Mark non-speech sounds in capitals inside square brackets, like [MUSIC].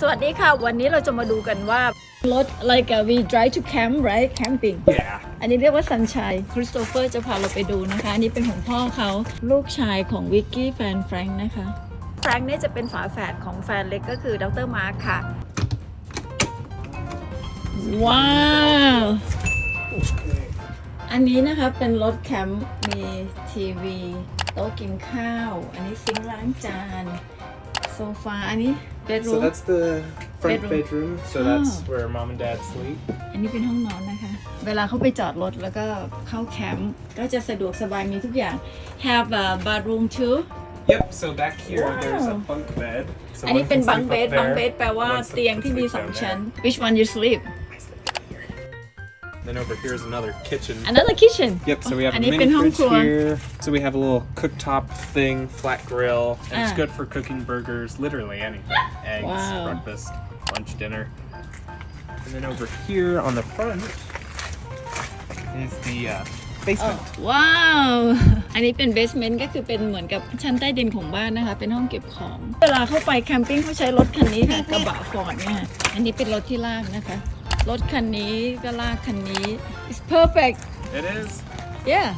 สวัสดีค่ะ วันนี้เราจะมาดูกันว่ารถ like uh, we drive to camp right camping Yeah. อันนี้เรียกว่าสันชัยคริสโตเฟอร์จะพาเราไปดูนะคะ อันนี้เป็นของพ่อเขาลูกชายของวิกกี้แฟนแฟรงค์นะคะ แฟรงค์เนี่ยจะเป็นฝาแฝดของแฟนเล็กก็คือดรมาร์คค่ะ ว้าว อันนี้นะคะเป็นรถแคมป์มีทีวี โต๊ะกินข้าว อันนี้ซิงค์ล้างจานโซ ฟาอันนี้เบดรู So ม that's the front Bedroom. bedroom. So Oh. that's where mom and dad sleep. อันนี้เป็นห้องนอนนะคะ เวลาเขาไปจอดรถแล้วก็เข้าแคมป์ก็จะสะดวกสบายมีทุกอย่าง have a bathroom too Yep. So back here, there's a Wow. bunk bed. So อันนี้ one เป็น can บัง sleep เบ up ดบัง there, เบดแปลว่า one sleep- เตียงที่มี sleep สอง down ชั้น there. which one you sleep Then over here is another kitchen. another kitchen Yep. So we have อัน a นี้ mini เป็นห้อง fridge ครัว here. So we have a little cooktop thing, flat grill, and it's Ah. good for cooking burgers, literally anything. [LAUGHS] Eggs, Wow. breakfast, lunch, dinner. And then over here on the front is the uh, basement. ว้าว [LAUGHS] อันนี้เป็นเบสเมนต์ก็คือเป็นเหมือนกับชั้นใต้ดินของบ้านนะคะ เป็นห้องเก็บของ เวลาเข้าไปแคมปิ้งเขาใช้รถคันนี้ค่ะ กระบะฟอร์ดเนี่ยค่ะอันนี้เป็นรถที่ลากนะคะ รถคันนี้ก็ลากคันนี้ it's perfect It is. yeah